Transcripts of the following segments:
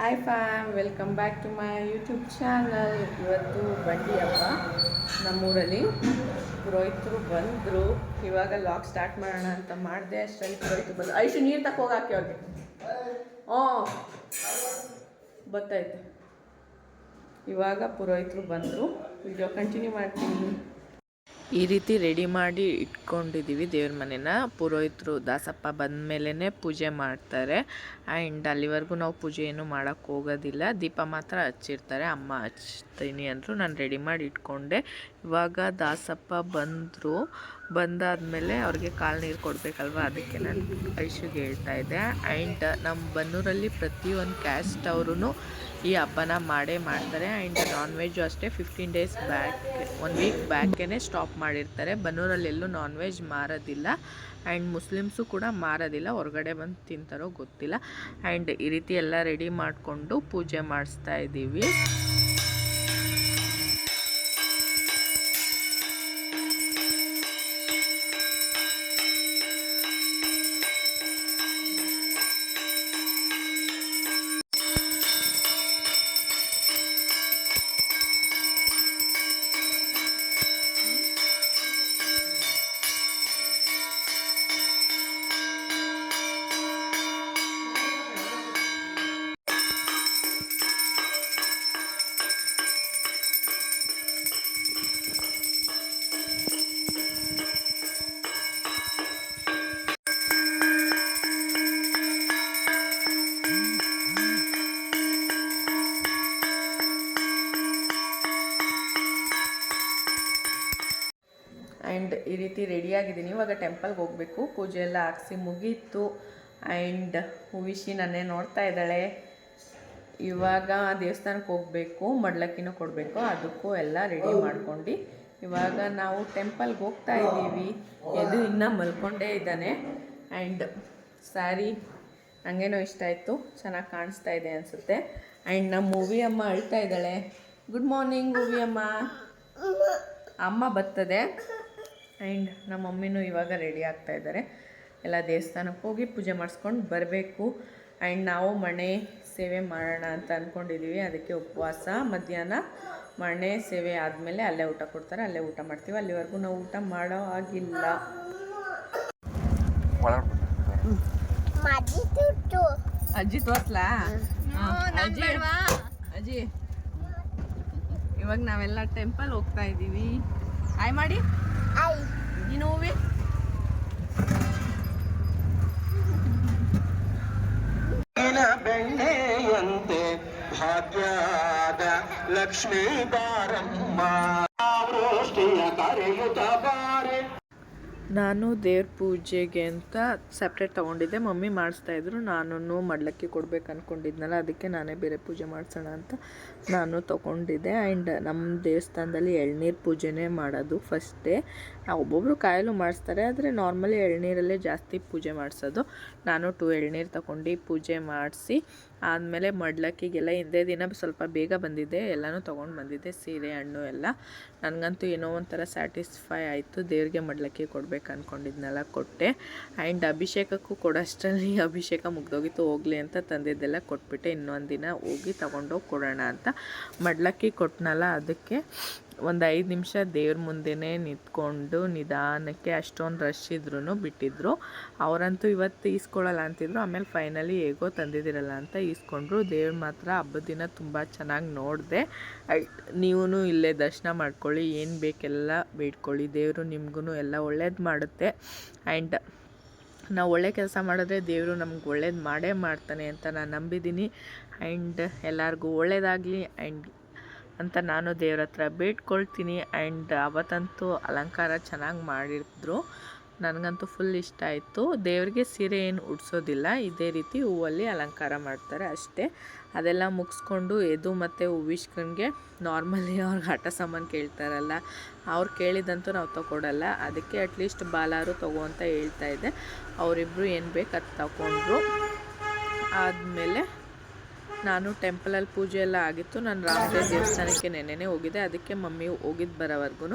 Hi fam welcome back to my YouTube channel ಇವತ್ತು ಬಂಡಿ ಹಬ್ಬ ನಮ್ಮೂರಲ್ಲಿ. ಪುರೋಹಿತರು ಬಂದರು. ಇವಾಗ ಲಾಕ್ ಸ್ಟಾರ್ಟ್ ಮಾಡೋಣ ಅಂತ ಮಾಡಿದೆ. ಅಷ್ಟರಲ್ಲಿ ಪುರೋಹಿತರು ಬಂದು ಐಶು, ನೀರು ತಕ್ಕ ಹೋಗಾಕಿ ಅವ್ರಿಗೆ. ಹ್ಞೂ ಗೊತ್ತಾಯ್ತು ಇವಾಗ ಪುರೋಹಿತರು ಬಂದರು. ವಿಡಿಯೋ ಕಂಟಿನ್ಯೂ ಮಾಡ್ತೀನಿ. ಈ ರೀತಿ ರೆಡಿ ಮಾಡಿ ಇಟ್ಕೊಂಡಿದ್ದೀವಿ ದೇವ್ರ ಮನೆನ. ಪುರೋಹಿತರು ದಾಸಪ್ಪ ಬಂದ ಮೇಲೇ ಪೂಜೆ ಮಾಡ್ತಾರೆ. ಆ್ಯಂಡ್ ಅಲ್ಲಿವರೆಗೂ ನಾವು ಪೂಜೆ ಏನು ಮಾಡೋಕ್ಕೆ ಹೋಗೋದಿಲ್ಲ. ದೀಪ ಮಾತ್ರ ಹಚ್ಚಿರ್ತಾರೆ. ಅಮ್ಮ ಹಚ್ತೀನಿ ಅಂದರು ನಾನು ರೆಡಿ ಮಾಡಿ ಇಟ್ಕೊಂಡೆ. ಇವಾಗ ದಾಸಪ್ಪ ಬಂದರು. ಬಂದಾದಮೇಲೆ ಅವ್ರಿಗೆ ಕಾಲು ನೀರು ಕೊಡಬೇಕಲ್ವ? ಅದಕ್ಕೆ ನಾನು ಐಶುಗೆ ಹೇಳ್ತಾ ಇದ್ದೆ. ಆ್ಯಂಡ್ ನಮ್ಮ ಬನ್ನೂರಲ್ಲಿ ಪ್ರತಿಯೊಂದು ಕ್ಯಾಸ್ಟ್ ಅವ್ರೂ ಈ ಹಬ್ಬನ ಮಾಡೇ ಮಾಡ್ತಾರೆ ಆ್ಯಂಡ್ ನಾನ್ ವೆಜ್ಜು ಅಷ್ಟೇ fifteen days back one week ಬ್ಯಾಕೇ stop ಮಾಡಿರ್ತಾರೆ. ಬನ್ನೂರಲ್ಲೆಲ್ಲೂ ನಾನ್ ವೆಜ್ ಮಾರೋದಿಲ್ಲ ಆ್ಯಂಡ್ ಮುಸ್ಲಿಮ್ಸು ಕೂಡ ಮಾರೋದಿಲ್ಲ, ಹೊರಗಡೆ ಬಂದು ತಿಂತಾರೋ ಗೊತ್ತಿಲ್ಲ. ಆ್ಯಂಡ್ ಈ ರೀತಿ ಎಲ್ಲ ರೆಡಿ ಮಾಡಿಕೊಂಡು ಪೂಜೆ ಮಾಡಿಸ್ತಾ ಇದ್ದೀವಿ. ರೆಡಿಯಾಗಿದ್ದೀನಿ ಇವಾಗ ಟೆಂಪಲ್ಗೆ ಹೋಗಬೇಕು. ಪೂಜೆ ಎಲ್ಲ ಹಾಕ್ಸಿ ಮುಗೀತು. ಆ್ಯಂಡ್ ಹೂವಿಶಿ ನನ್ನೇ ನೋಡ್ತಾ ಇದ್ದಾಳೆ. ಇವಾಗ ದೇವಸ್ಥಾನಕ್ಕೆ ಹೋಗಬೇಕು, ಮಡ್ಲಕ್ಕಿನೂ ಕೊಡಬೇಕು. ಅದಕ್ಕೂ ಎಲ್ಲ ರೆಡಿ ಮಾಡ್ಕೊಂಡು. ಇವಾಗ ನಾವು ಟೆಂಪಲ್ಗೆ ಹೋಗ್ತಾ ಇದ್ದೀವಿ. ಎದು ಇನ್ನೂ ಮಲ್ಕೊಂಡೇ ಇದ್ದಾನೆ. ಆ್ಯಂಡ್ ಸ್ಯಾರಿ ನನಗೇನೋ ಇಷ್ಟ ಆಯಿತು. ಚೆನ್ನಾಗಿ ಕಾಣಿಸ್ತಾ ಇದೆ ಅನಿಸುತ್ತೆ. ಆ್ಯಂಡ್ ನಮ್ಮ ಮೂವಿ ಅಮ್ಮ ಅಳ್ತಾ ಇದ್ದಾಳೆ. ಗುಡ್ ಮಾರ್ನಿಂಗ್ ಮೂವಿ ಅಮ್ಮ ಅಮ್ಮ ಬರ್ತದೆ. ಆ್ಯಂಡ್ ನಮ್ಮ ಮಮ್ಮಿನೂ ಇವಾಗ ರೆಡಿ ಆಗ್ತಾ ಇದ್ದಾರೆ. ಎಲ್ಲ ದೇವಸ್ಥಾನಕ್ಕೆ ಹೋಗಿ ಪೂಜೆ ಮಾಡಿಸ್ಕೊಂಡು ಬರಬೇಕು. ಆ್ಯಂಡ್ ನಾವು ಮಣೆ ಸೇವೆ ಮಾಡೋಣ ಅಂತ ಅಂದ್ಕೊಂಡಿದ್ದೀವಿ ಅದಕ್ಕೆ ಉಪವಾಸ, ಮಧ್ಯಾಹ್ನ ಮಣೆ ಸೇವೆ ಆದಮೇಲೆ ಅಲ್ಲೇ ಊಟ ಕೊಡ್ತಾರೆ. ಅಲ್ಲೇ ಊಟ ಮಾಡ್ತೀವಿ. ಅಲ್ಲಿವರೆಗೂ ನಾವು ಊಟ ಮಾಡೋ ಆಗಿಲ್ಲ ಅಜ್ಜಿ ತೋರ್ಸ್ಲಾ? ಅಜ್ಜಿ. ಇವಾಗ ನಾವೆಲ್ಲ ಟೆಂಪಲ್ ಹೋಗ್ತಾ ಇದ್ದೀವಿ ಆಯ್ ಮಾಡಿ आई ನೀನು ಹೂವಿ ನಿನ ಬೆಣ್ಣೆಯಂತೆ ಭಾಗ್ಯದ ಲಕ್ಷ್ಮೀ ಬಾರಮ್ಮ ವೃಷ್ಟಿಯ ಕರೆಯುತ್ತ ಬಾರೆ ನಾನು ದೇವ್ರ ಪೂಜೆಗೆ ಅಂತ ಸಪ್ರೇಟ್ ತೊಗೊಂಡಿದ್ದೆ. ಮಮ್ಮಿ ಮಾಡಿಸ್ತಾ ಇದ್ರು. ನಾನು ಮಡ್ಲಕ್ಕಿ ಕೊಡ್ಬೇಕು ಅಂದ್ಕೊಂಡಿದ್ನಲ್ಲ ಅದಕ್ಕೆ ನಾನೇ ಬೇರೆ ಪೂಜೆ ಮಾಡಿಸೋಣ ಅಂತ ನಾನು ತೊಗೊಂಡಿದ್ದೆ. ಆ್ಯಂಡ್ ನಮ್ಮ ದೇವಸ್ಥಾನದಲ್ಲಿ ಎಳ್ನೀರು ಪೂಜೆನೇ ಮಾಡೋದು ಫಸ್ಟೇ ಒಬ್ಬೊಬ್ಬರು ಕಾಯಲು ಮಾಡಿಸ್ತಾರೆ, ಆದರೆ ನಾರ್ಮಲಿ ಎಳ್ನೀರಲ್ಲೇ ಜಾಸ್ತಿ ಪೂಜೆ ಮಾಡಿಸೋದು. ನಾನು ಟು ಎಳ್ನೀರು ತಗೊಂಡು ಪೂಜೆ ಮಾಡಿಸಿ ಆದಮೇಲೆ ಮಡ್ಲಕ್ಕಿಗೆಲ್ಲ ಹಿಂದೆ ದಿನ ಸ್ವಲ್ಪ ಬೇಗ ಬಂದಿದ್ದೆ, ಎಲ್ಲನೂ ತೊಗೊಂಡು ಬಂದಿದ್ದೆ, ಸೀರೆ, ಹಣ್ಣು ಎಲ್ಲ. ನನಗಂತೂ ಏನೋ ಒಂಥರ ಸ್ಯಾಟಿಸ್ಫೈ ಆಯಿತು, ದೇವ್ರಿಗೆ ಮಡ್ಲಕ್ಕಿ ಕೊಡ್ಬೇಕು ಅಂದ್ಕೊಂಡಿದ್ನೆಲ್ಲ ಕೊಟ್ಟೆ. ಆ್ಯಂಡ್ ಅಭಿಷೇಕಕ್ಕೂ ಕೊಡೋಷ್ಟರಲ್ಲಿ ಅಭಿಷೇಕ ಮುಗ್ದೋಗಿತ್ತು, ಹೋಗಲಿ ಅಂತ ತಂದಿದ್ದೆಲ್ಲ ಕೊಟ್ಬಿಟ್ಟೆ ಇನ್ನೊಂದು ದಿನ ಹೋಗಿ ತೊಗೊಂಡೋಗಿ ಕೊಡೋಣ ಅಂತ. ಮಡ್ಲಕ್ಕಿ ಕೊಟ್ಟನಲ್ಲ ಅದಕ್ಕೆ ಒಂದು ಐದು ನಿಮಿಷ ದೇವ್ರ ಮುಂದೆನೇ ನಿಂತ್ಕೊಂಡು ನಿಧಾನಕ್ಕೆ ಅಷ್ಟೊಂದು ರಶ್ ಇದ್ರೂ ಬಿಟ್ಟಿದ್ರು. ಅವರಂತೂ ಇವತ್ತು ಈಸ್ಕೊಳ್ಳಲ್ಲ ಅಂತಿದ್ರು. ಆಮೇಲೆ ಫೈನಲಿ ಹೇಗೋ ತಂದಿದ್ದೀರಲ್ಲ ಅಂತ ಈಸ್ಕೊಂಡ್ರು. ದೇವ್ರ ಮಾತ್ರ ಹಬ್ಬದ ದಿನ ತುಂಬ ಚೆನ್ನಾಗಿ ನೋಡಿದೆ. ನೀವು ಇಲ್ಲೇ ದರ್ಶನ ಮಾಡ್ಕೊಳ್ಳಿ. ಏನು ಬೇಕೆಲ್ಲ ಬೇಡ್ಕೊಳ್ಳಿ. ದೇವರು ನಿಮ್ಗೂ ಎಲ್ಲ ಒಳ್ಳೇದು ಮಾಡುತ್ತೆ. ಆ್ಯಂಡ್ ನಾವು ಒಳ್ಳೆ ಕೆಲಸ ಮಾಡಿದ್ರೆ ದೇವರು ನಮ್ಗೆ ಒಳ್ಳೇದು ಮಾಡೇ ಮಾಡ್ತಾನೆ ಅಂತ ನಾನು ನಂಬಿದ್ದೀನಿ ಆ್ಯಂಡ್ ಎಲ್ಲರಿಗೂ ಒಳ್ಳೇದಾಗಲಿ. ಆ್ಯಂಡ್ ಅಂತ ನಾನು ದೇವ್ರ ಹತ್ರ ಬೇಡ್ಕೊಳ್ತೀನಿ. ಆ್ಯಂಡ್ ಅವತ್ತಂತೂ ಅಲಂಕಾರ ಚೆನ್ನಾಗಿ ಮಾಡಿದ್ರು. ನನಗಂತೂ ಫುಲ್ ಇಷ್ಟ ಆಯಿತು. ದೇವರಿಗೆ ಸೀರೆ ಏನು ಉಡ್ಸೋದಿಲ್ಲ. ಇದೇ ರೀತಿ ಹೂವಲ್ಲಿ ಅಲಂಕಾರ ಮಾಡ್ತಾರೆ ಅಷ್ಟೇ. ಅದೆಲ್ಲ ಮುಗಿಸ್ಕೊಂಡು ಎದು ಮತ್ತು ಹೂವಿಷ್ಕನ್ಗೆ ನಾರ್ಮಲಿ ಅವ್ರಿಗೆ ಆಟ ಸಾಮಾನು ಕೇಳ್ತಾರಲ್ಲ, ಅವ್ರು ಕೇಳಿದಂತೂ ನಾವು ತಗೊಡಲ್ಲ ಅದಕ್ಕೆ ಅಟ್ಲೀಸ್ಟ್ ಬಾಲಾರು ತಗೋ ಅಂತ ಹೇಳ್ತಾ ಇದ್ದೆ. ಅವರಿಬ್ಬರು ಏನು ಬೇಕು ಅದು ತಗೊಂಡ್ರು ಆದಮೇಲೆ ನಾನು ಟೆಂಪಲಲ್ಲಿ ಪೂಜೆ ಎಲ್ಲ ಆಗಿತ್ತು. ನಾನು ರಾಮದೇವ್ ದೇವಸ್ಥಾನಕ್ಕೆ ನೆನೆನೆ ಹೋಗಿದ್ದೆ. ಅದಕ್ಕೆ ಮಮ್ಮಿ ಹೋಗಿದ್ದು ಬರೋವರೆಗೂ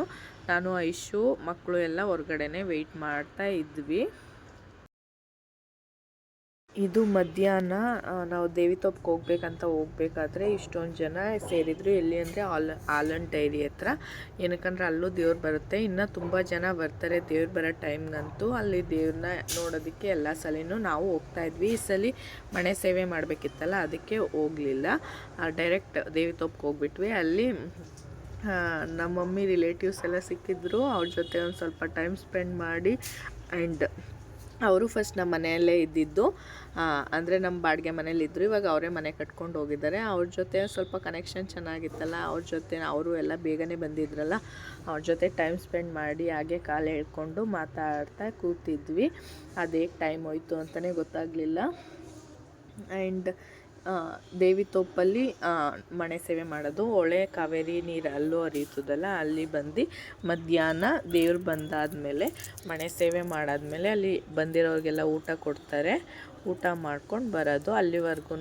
ನಾನು ಐಶು, ಮಕ್ಕಳು ಎಲ್ಲ ಹೊರಗಡೆನೆ ವೆಯ್ಟ್ ಮಾಡ್ತಾ ಇದ್ವಿ. ಇದು ಮಧ್ಯಾಹ್ನ ನಾವು ದೇವಿ ತೋಪಕ್ಕೆ ಹೋಗ್ಬೇಕಂತ ಹೋಗ್ಬೇಕಾದ್ರೆ ಇಷ್ಟೊಂದು ಜನ ಸೇರಿದ್ರು. ಎಲ್ಲಿ ಅಂದರೆ ಆಲ್, ಆಲನ್ ಡೈರಿ ಹತ್ರ. ಏನಕ್ಕಂದ್ರೆ ಅಲ್ಲೂ ದೇವ್ರು ಬರುತ್ತೆ. ಇನ್ನು ತುಂಬ ಜನ ಬರ್ತಾರೆ. ದೇವ್ರು ಬರೋ ಟೈಮ್ಗಂತೂ ಅಲ್ಲಿ ದೇವ್ರನ್ನ ನೋಡೋದಕ್ಕೆ ಎಲ್ಲ ಸಲಿನೂ ನಾವು ಹೋಗ್ತಾ ಇದ್ವಿ. ಈ ಸಲ ಮನೆ ಸೇವೆ ಮಾಡಬೇಕಿತ್ತಲ್ಲ, ಅದಕ್ಕೆ ಹೋಗಲಿಲ್ಲ. ಡೈರೆಕ್ಟ್ ದೇವಿ ತೋಪಕ್ಕೆ ಹೋಗ್ಬಿಟ್ವಿ. ಅಲ್ಲಿ ನಮ್ಮ ಮಮ್ಮಿ ರಿಲೇಟಿವ್ಸ್ ಎಲ್ಲ ಸಿಕ್ಕಿದ್ರು. ಅವ್ರ ಜೊತೆ ಒಂದು ಸ್ವಲ್ಪ ಟೈಮ್ ಸ್ಪೆಂಡ್ ಮಾಡಿ ಆ್ಯಂಡ್ ಅವರು ಫಸ್ಟ್ ನಮ್ಮ ಮನೆಯಲ್ಲೇ ಇದ್ದಿದ್ದು. ಅಂದರೆ ನಮ್ಮ ಬಾಡಿಗೆ ಮನೇಲಿದ್ದರು ಇವಾಗ ಅವರೇ ಮನೆ ಕಟ್ಕೊಂಡು ಹೋಗಿದ್ದಾರೆ. ಅವ್ರ ಜೊತೆ ಸ್ವಲ್ಪ ಕನೆಕ್ಷನ್ ಚೆನ್ನಾಗಿತ್ತಲ್ಲ, ಅವ್ರ ಜೊತೆ ಅವರು ಎಲ್ಲ ಬೇಗನೆ ಬಂದಿದ್ರಲ್ಲ, ಅವ್ರ ಜೊತೆ ಟೈಮ್ ಸ್ಪೆಂಡ್ ಮಾಡಿ ಹಾಗೆ ಕಾಲು ಎಳ್ಕೊಂಡು ಮಾತಾಡ್ತಾ ಕೂತಿದ್ವಿ. ಅದೇ ಟೈಮ್ ಹೋಯಿತು ಅಂತಲೇ ಗೊತ್ತಾಗಲಿಲ್ಲ. ಆ್ಯಂಡ್ ದೇವಿ ತೋಪಲ್ಲಿ ಮನೆ ಸೇವೆ ಮಾಡೋದು. ಹೊಳೆ ಕಾವೇರಿ ನೀರು ಅಲ್ಲೂ ಹರಿಯುತ್ತದಲ್ಲ, ಅಲ್ಲಿ ಬಂದು ಮಧ್ಯಾಹ್ನ ದೇವ್ರು ಬಂದಾದಮೇಲೆ ಮನೆ ಸೇವೆ ಮಾಡಾದ್ಮೇಲೆ ಅಲ್ಲಿ ಬಂದಿರೋರಿಗೆಲ್ಲ ಊಟ ಕೊಡ್ತಾರೆ. ಊಟ ಮಾಡ್ಕೊಂಡು ಬರೋದು. ಅಲ್ಲಿವರೆಗೂ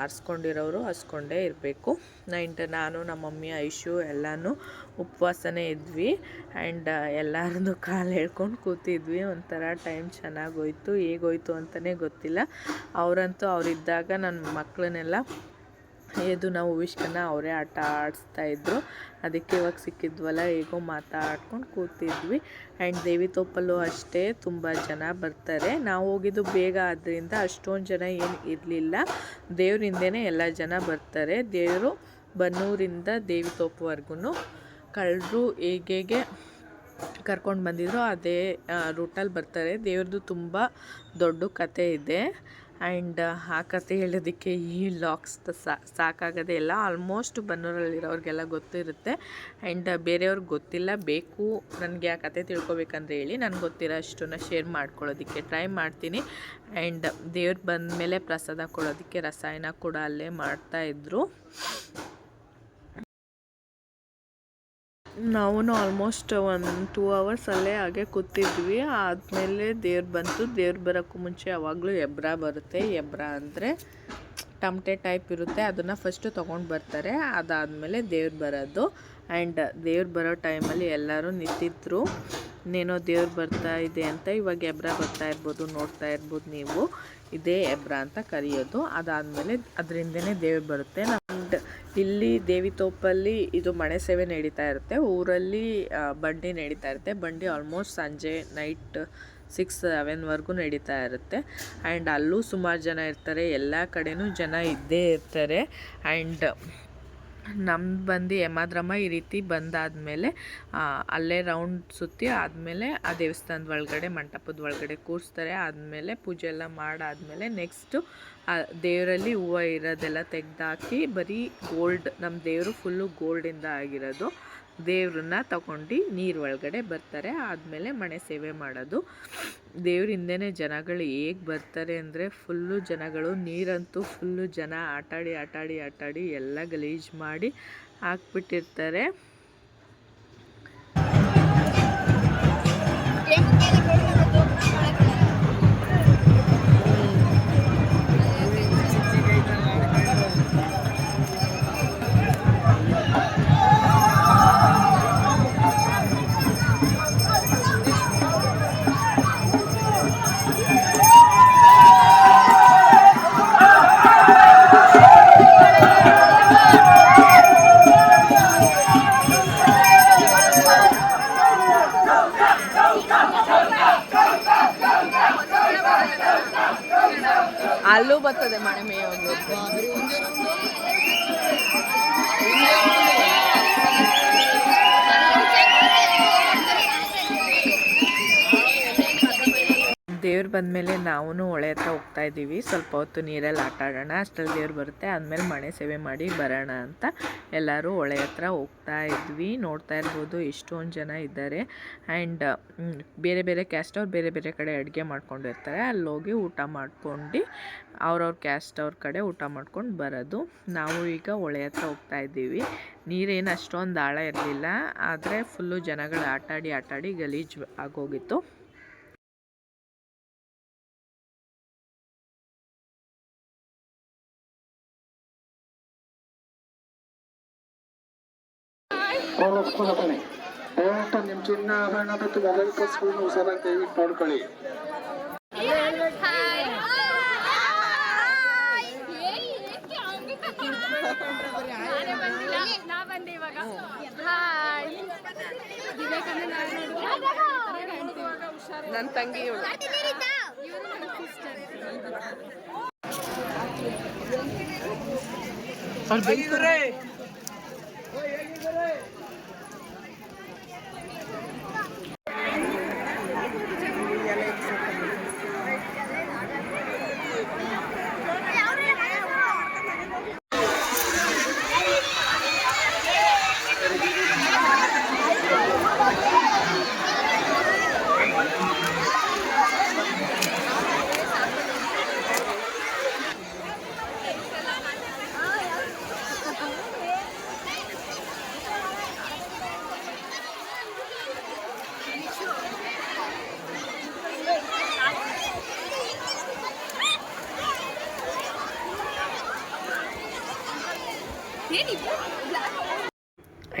ಹರ್ಸ್ಕೊಂಡಿರೋರು ಹಸ್ಕೊಂಡೇ ಇರಬೇಕು. ನೈಂಟ್ ನಾನು, ನಮ್ಮ ಮಮ್ಮಿ, ಐಶು ಎಲ್ಲನೂ ಉಪವಾಸನೇ ಇದ್ವಿ. ಆ್ಯಂಡ್ ಎಲ್ಲರದ್ದು ಕಾಲು ಹೇಳ್ಕೊಂಡು ಕೂತಿದ್ವಿ. ಒಂಥರ ಟೈಮ್ ಚೆನ್ನಾಗೋಯ್ತು ಹೇಗೋಯ್ತು ಅಂತಲೇ ಗೊತ್ತಿಲ್ಲ. ಅವರಂತೂ ಅವರಿದ್ದಾಗ ನನ್ನ ಮಕ್ಕಳನ್ನೆಲ್ಲ ಎದು ನಾವು ವಿಷ್ಕನ್ನ ಅವರೇ ಆಟ ಆಡಿಸ್ತಾ ಇದ್ದರು ಅದಕ್ಕೆ ಇವಾಗ ಸಿಕ್ಕಿದ್ವಲ್ಲ, ಹೇಗೋ ಮಾತಾಡ್ಕೊಂಡು ಕೂತಿದ್ವಿ. ಆ್ಯಂಡ್ ದೇವಿ ತೋಪಲ್ಲೂ ಅಷ್ಟೇ ತುಂಬ ಜನ ಬರ್ತಾರೆ. ನಾವು ಹೋಗಿದ್ದು ಬೇಗ ಆದ್ದರಿಂದ ಅಷ್ಟೊಂದು ಜನ ಏನು ಇರಲಿಲ್ಲ. ದೇವ್ರ ಹಿಂದೆನೇ ಎಲ್ಲ ಜನ ಬರ್ತಾರೆ. ದೇವರು ಬನ್ನೂರಿಂದ ದೇವಿ ತೋಪವರೆಗೂ ಕಳ್ಳರು ಹೇಗೆ ಕರ್ಕೊಂಡು ಬಂದಿದ್ರು ಅದೇ ರೂಟಲ್ಲಿ ಬರ್ತಾರೆ. ದೇವ್ರದ್ದು ತುಂಬ ದೊಡ್ಡ ಕತೆ ಇದೆ. ಆ್ಯಂಡ್ ಆ ಕತೆ ಹೇಳೋದಕ್ಕೆ ಈ ಲಾಕ್ಸ್ ಸಾಕಾಗದೆ ಇಲ್ಲ. ಆಲ್ಮೋಸ್ಟ್ ಬನ್ನೂರಲ್ಲಿರೋರಿಗೆಲ್ಲ ಗೊತ್ತಿರುತ್ತೆ. ಆ್ಯಂಡ್ ಬೇರೆಯವ್ರಿಗೆ ಗೊತ್ತಿಲ್ಲ. ಬೇಕು. ನನಗೆ ಆ ಕತೆ ತಿಳ್ಕೊಬೇಕಂದ್ರೆ ಹೇಳಿ ನನಗೆ ಗೊತ್ತಿರೋ ಅಷ್ಟನ್ನು ಶೇರ್ ಮಾಡ್ಕೊಳ್ಳೋದಕ್ಕೆ ಟ್ರೈ ಮಾಡ್ತೀನಿ. ಆ್ಯಂಡ್ ದೇವ್ರು ಬಂದ ಮೇಲೆ ಪ್ರಸಾದ ಕೊಡೋದಕ್ಕೆ ರಸಾಯನ ಕೂಡ ಅಲ್ಲೇ ಮಾಡ್ತಾಯಿದ್ರು ನಾವು ಆಲ್ಮೋಸ್ಟ್ ಒಂದು ಟೂ ಅವರ್ಸ್ ಅಲ್ಲೇ ಹಾಗೆ ಕೂತಿದ್ವಿ. ಆದಮೇಲೆ ದೇವ್ರು ಬಂತು. ದೇವ್ರು ಬರೋಕ್ಕೂ ಮುಂಚೆ ಯಾವಾಗಲೂ ಎಬ್ರ ಬರುತ್ತೆ. ಎಬ್ರ ಅಂದರೆ ಟಮಟೆ ಟೈಪ್ ಇರುತ್ತೆ. ಅದನ್ನು ಫಸ್ಟು ತೊಗೊಂಡು ಬರ್ತಾರೆ. ಅದಾದಮೇಲೆ ದೇವ್ರು ಬರೋದು. ಆ್ಯಂಡ್ ದೇವ್ರು ಬರೋ ಟೈಮಲ್ಲಿ ಎಲ್ಲರೂ ನಿಂತಿದ್ರು. ಇನ್ನೇನೋ ದೇವ್ರು ಬರ್ತಾ ಇದೆ ಅಂತ ಇವಾಗ ಎಬ್ರ ಬರ್ತಾ ಇರ್ಬೋದು, ನೋಡ್ತಾ ಇರ್ಬೋದು ನೀವು. ಇದೇ ಎಬ್ರ ಅಂತ ಕರೆಯೋದು. ಅದಾದಮೇಲೆ ಅದರಿಂದನೇ ದೇವ್ರು ಬರುತ್ತೆ. ಆ್ಯಂಡ್ ಇಲ್ಲಿ ದೇವಿ ತೋಪಲ್ಲಿ ಇದು ಮಣೆ ಸೇವೆ ನಡೀತಾ ಇರುತ್ತೆ. ಊರಲ್ಲಿ ಬಂಡಿ ನಡೀತಾ ಇರುತ್ತೆ. ಬಂಡಿ ಆಲ್ಮೋಸ್ಟ್ ಸಂಜೆ ನೈಟ್ ಸಿಕ್ಸ್ ಸೆವೆನ್ವರೆಗೂ ನಡೀತಾ ಇರುತ್ತೆ. ಆ್ಯಂಡ್ ಅಲ್ಲೂ ಸುಮಾರು ಜನ ಇರ್ತಾರೆ. ಎಲ್ಲ ಕಡೆಯೂ ಜನ ಇದ್ದೇ ಇರ್ತಾರೆ. ಆ್ಯಂಡ್ ನಮ್ದು ಬಂದು ಯಮಾದ್ರಮ್ಮ ಈ ರೀತಿ ಬಂದಾದಮೇಲೆ ಅಲ್ಲೇ ರೌಂಡ್ ಸುತ್ತಿ ಆದಮೇಲೆ ಆ ದೇವಸ್ಥಾನದ ಒಳಗಡೆ, ಮಂಟಪದ ಒಳಗಡೆ ಕೂರಿಸ್ತಾರೆ. ಆದಮೇಲೆ ಪೂಜೆ ಎಲ್ಲ ಮಾಡಾದಮೇಲೆ ನೆಕ್ಸ್ಟು ದೇವರಲ್ಲಿ ಹೂವು ಇರೋದೆಲ್ಲ ತೆಗೆದಾಕಿ ಬರೀ ಗೋಲ್ಡ್ ನಮ್ಮ ದೇವರು ಫುಲ್ಲು ಗೋಲ್ಡಿಂದ ಆಗಿರೋದು. ದೇವ್ರನ್ನ ತಗೊಂಡು ನೀರು ಒಳಗಡೆ ಬರ್ತಾರೆ. ಆದಮೇಲೆ ಮನೆ ಸೇವೆ ಮಾಡೋದು. ದೇವ್ರ ಜನಗಳು ಹೇಗೆ ಬರ್ತಾರೆ ಅಂದರೆ ಫುಲ್ಲು ಜನಗಳು, ನೀರಂತೂ ಫುಲ್ಲು ಜನ ಆಟಾಡಿ ಆಟಾಡಿ ಆಟಾಡಿ ಎಲ್ಲ ಗಲೀಜು ಮಾಡಿ ಹಾಕ್ಬಿಟ್ಟಿರ್ತಾರೆ. ಅಲ್ಲೂ ಬರ್ತದೆ ಮಣೆ ಮೇಯೋದು ದೇವ್ರು ಬಂದಮೇಲೆ ನಾವು ಹೊಳೆ ಹತ್ರ ಹೋಗ್ತಾ ಇದ್ದೀವಿ. ಸ್ವಲ್ಪ ಹೊತ್ತು ನೀರಲ್ಲಿ ಆಟ ಆಡೋಣ. ಅಷ್ಟರಲ್ಲಿ ದೇವ್ರು ಬರುತ್ತೆ. ಆದಮೇಲೆ ಮಣೆ ಸೇವೆ ಮಾಡಿ ಬರೋಣ ಅಂತ ಎಲ್ಲರೂ ಹೊಳೆ ಹತ್ರ ಹೋಗ್ತಾ ಇದ್ವಿ. ನೋಡ್ತಾ ಇರ್ಬೋದು ಎಷ್ಟೊಂದು ಜನ ಇದ್ದಾರೆ. ಆ್ಯಂಡ್ ಬೇರೆ ಬೇರೆ ಕ್ಯಾಸ್ಟ್ ಅವ್ರು ಬೇರೆ ಬೇರೆ ಕಡೆ ಅಡುಗೆ ಮಾಡ್ಕೊಂಡಿರ್ತಾರೆ ಅಲ್ಲಿ ಹೋಗಿ ಊಟ ಮಾಡ್ಕೊಂಡು ಅವ್ರವ್ರ ಕ್ಯಾಸ್ಟ್ ಅವ್ರ ಕಡೆ ಊಟ ಮಾಡ್ಕೊಂಡು ಬರೋದು. ನಾವು ಈಗ ಹೊಳೆ ಹತ್ರ ಹೋಗ್ತಾ ಇದ್ದೀವಿ. ನೀರೇನು ಅಷ್ಟೊಂದು ಆಳ ಇರಲಿಲ್ಲ. ಆದರೆ ಫುಲ್ಲು ಜನಗಳು ಆಟಾಡಿ ಆಟಾಡಿ ಗಲೀಜು ಆಗೋಗಿತ್ತು. ಕಸ್ಕೊಳತಾನೆ ದಯವಿಟ್ಟು ನಿಮ್ಮ ಚಿನ್ನ ಆಭರಣ ಮತ್ತು ಮೊಬೈಲ್ ಹುಷಾರಾಗಿ ದಯವಿಟ್ಟು ನೋಡ್ಕೊಳ್ಳಿ. ನನ್ನ ತಂಗಿ ಅವ್ರು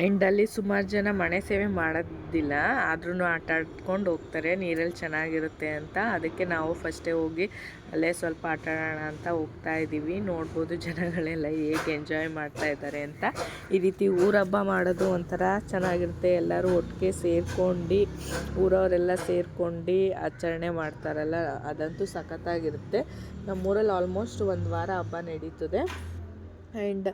ಅಲ್ಲಿ ಸುಮಾರು ಜನ ಮನೆ ಸೇವೆ ಮಾಡೋದಿಲ್ಲ. ಆದ್ರೂ ಆಟ ಆಡ್ಕೊಂಡು ಹೋಗ್ತಾರೆ. ನೀರಲ್ಲಿ ಚೆನ್ನಾಗಿರುತ್ತೆ ಅಂತ. ಅದಕ್ಕೆ ನಾವು ಫಸ್ಟೇ ಹೋಗಿ ಅಲ್ಲೇ ಸ್ವಲ್ಪ ಆಟ ಆಡೋಣ ಅಂತ ಹೋಗ್ತಾ ಇದ್ದೀವಿ. ನೋಡ್ಬೋದು ಜನಗಳೆಲ್ಲ ಹೇಗೆ ಎಂಜಾಯ್ ಮಾಡ್ತಾ ಇದ್ದಾರೆ ಅಂತ. ಈ ರೀತಿ ಊರ ಹಬ್ಬ ಮಾಡೋದು ಒಂಥರ ಚೆನ್ನಾಗಿರುತ್ತೆ. ಎಲ್ಲರೂ ಒಟ್ಟಿಗೆ ಸೇರ್ಕೊಂಡು ಊರವರೆಲ್ಲ ಸೇರ್ಕೊಂಡು ಆಚರಣೆ ಮಾಡ್ತಾರಲ್ಲ, ಅದಂತೂ ಸಖತ್ತಾಗಿರುತ್ತೆ. ನಮ್ಮೂರಲ್ಲಿ ಆಲ್ಮೋಸ್ಟ್ ಒಂದು ವಾರ ಹಬ್ಬ ನಡೀತದೆ. ಆ್ಯಂಡ್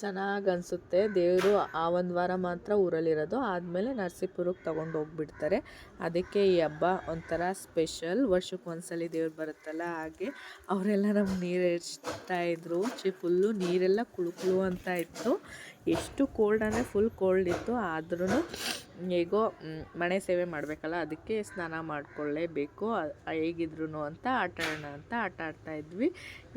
ಚೆನ್ನಾಗಿ ಅನಿಸುತ್ತೆ ದೇವರು ಆ ಒಂದು ವಾರ ಮಾತ್ರ ಊರಲ್ಲಿರೋದು. ಆದಮೇಲೆ ನರಸೀಪುರಕ್ಕೆ ತೊಗೊಂಡು ಹೋಗ್ಬಿಡ್ತಾರೆ. ಅದಕ್ಕೆ ಈ ಹಬ್ಬ ಒಂಥರ ಸ್ಪೆಷಲ್. ವರ್ಷಕ್ಕೆ ಒಂದ್ಸಲಿ ದೇವ್ರು ಬರುತ್ತಲ್ಲ ಹಾಗೆ. ಅವರೆಲ್ಲ ನಮ್ಗೆ ನೀರು ಇದ್ರು. ಚಿ, ಫುಲ್ಲು ನೀರೆಲ್ಲ ಕುಳು ಕುಳು ಅಂತ ಇತ್ತು. ಎಷ್ಟು ಕೋಲ್ಡ್ ಅಂದರೆ ಫುಲ್ ಕೋಲ್ಡ್ ಇತ್ತು ಆದ್ರೂ ಹೇಗೋ ಮನೆ ಸೇವೆ ಮಾಡಬೇಕಲ್ಲ, ಅದಕ್ಕೆ ಸ್ನಾನ ಮಾಡಿಕೊಳ್ಳೇಬೇಕು. ಹೇಗಿದ್ರು ಅಂತ ಆಟ ಆಡೋಣ ಅಂತ ಆಟ ಆಡ್ತಾ ಇದ್ವಿ.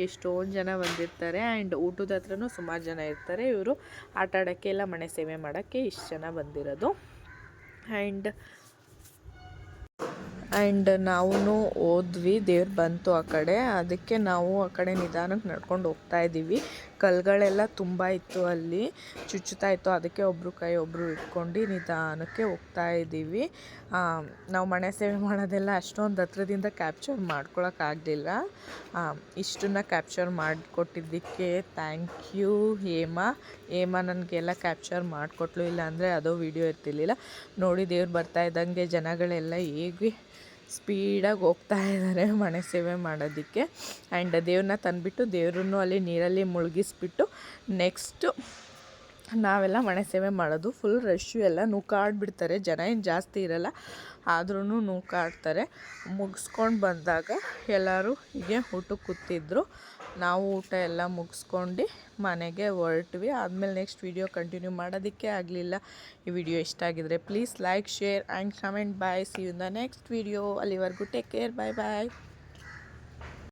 ಎಷ್ಟೊಂದು ಜನ ಬಂದಿರ್ತಾರೆ ಆ್ಯಂಡ್ ಊಟದ ಹತ್ರನೂ ಸುಮಾರು ಜನ ಇರ್ತಾರೆ. ಇವರು ಆಟ ಆಡೋಕ್ಕೆ ಎಲ್ಲ ಮನೆ ಸೇವೆ ಮಾಡೋಕ್ಕೆ ಇಷ್ಟು ಜನ ಬಂದಿರೋದು. ಆ್ಯಂಡ್ ಆ್ಯಂಡ್ ನಾವು ಹೋದ್ವಿ, ದೇವ್ರು ಬಂತು ಆ ಕಡೆ. ಅದಕ್ಕೆ ನಾವು ಆ ಕಡೆ ನಿಧಾನಕ್ಕೆ ನಡ್ಕೊಂಡು ಹೋಗ್ತಾ ಇದ್ದೀವಿ ಕಲ್ಗಳೆಲ್ಲ ತುಂಬ ಇತ್ತು ಅಲ್ಲಿ. ಚುಚ್ಚುತ್ತಾ ಇತ್ತು. ಅದಕ್ಕೆ ಒಬ್ಬರು ಕೈ ಒಬ್ಬರು ಇಟ್ಕೊಂಡು ನಿಧಾನಕ್ಕೆ ಹೋಗ್ತಾ ಇದ್ದೀವಿ. ನಾವು ಮನೆ ಸೇವೆ ಮಾಡೋದೆಲ್ಲ ಅಷ್ಟೊಂದು ಹತ್ರದಿಂದ ಕ್ಯಾಪ್ಚರ್ ಮಾಡ್ಕೊಳಕ್ಕಾಗಲಿಲ್ಲ ಇಷ್ಟನ್ನ ಕ್ಯಾಪ್ಚರ್ ಮಾಡಿಕೊಟ್ಟಿದ್ದಕ್ಕೆ ಥ್ಯಾಂಕ್ ಯು ಹೇಮಾ. ಹೇಮಾ ನನಗೆಲ್ಲ ಕ್ಯಾಪ್ಚರ್ ಮಾಡಿಕೊಟ್ಲು. ಇಲ್ಲ ಅಂದರೆ ಅದು ವಿಡಿಯೋ ಇರ್ತಿರ್ಲಿಲ್ಲ. ನೋಡಿ ದೇವ್ರು ಬರ್ತಾ ಇದ್ದಂಗೆ ಜನಗಳೆಲ್ಲ ಹೇಗೆ ಸ್ಪೀಡಾಗಿ ಹೋಗ್ತಾ ಇದ್ದಾರೆ ಮನೆ ಸೇವೆ ಮಾಡೋದಕ್ಕೆ. ಆ್ಯಂಡ್ ದೇವ್ರನ್ನ ತಂದುಬಿಟ್ಟು ದೇವ್ರನ್ನು ಅಲ್ಲಿ ನೀರಲ್ಲಿ ಮುಳುಗಿಸ್ಬಿಟ್ಟು ನೆಕ್ಸ್ಟು ನಾವೆಲ್ಲ ಮನೆ ಸೇವೆ ಮಾಡೋದು. ಫುಲ್ ರಶ್ಶು ಎಲ್ಲ ನೂಕಾಡ್ಬಿಡ್ತಾರೆ. ಜನ ಏನು ಜಾಸ್ತಿ ಇರಲ್ಲ ಆದ್ರೂ ನೂಕಾಡ್ತಾರೆ. ಮುಗಿಸ್ಕೊಂಡು ಬಂದಾಗ ಎಲ್ಲರೂ ಹೀಗೆ ಊಟಕ್ಕೆ ಕೂತಿದ್ರು. ನಾವು ಊಟ ಎಲ್ಲ ಮುಗಿಸ್ಕೊಂಡು ಮನೆಗೆ ಹೊರಟ್ವಿ. ಆದಮೇಲೆ ನೆಕ್ಸ್ಟ್ ವಿಡಿಯೋ ಕಂಟಿನ್ಯೂ ಮಾಡೋದಕ್ಕೆ ಆಗಲಿಲ್ಲ. ಈ ವಿಡಿಯೋ ಇಷ್ಟ ಆಗಿದ್ರೆ please like share and comment bye see in the next video ಅಲ್ಲಿವರೆಗೂ ಟೇಕ್ ಕೇರ್ ಬಾಯ್ ಬಾಯ್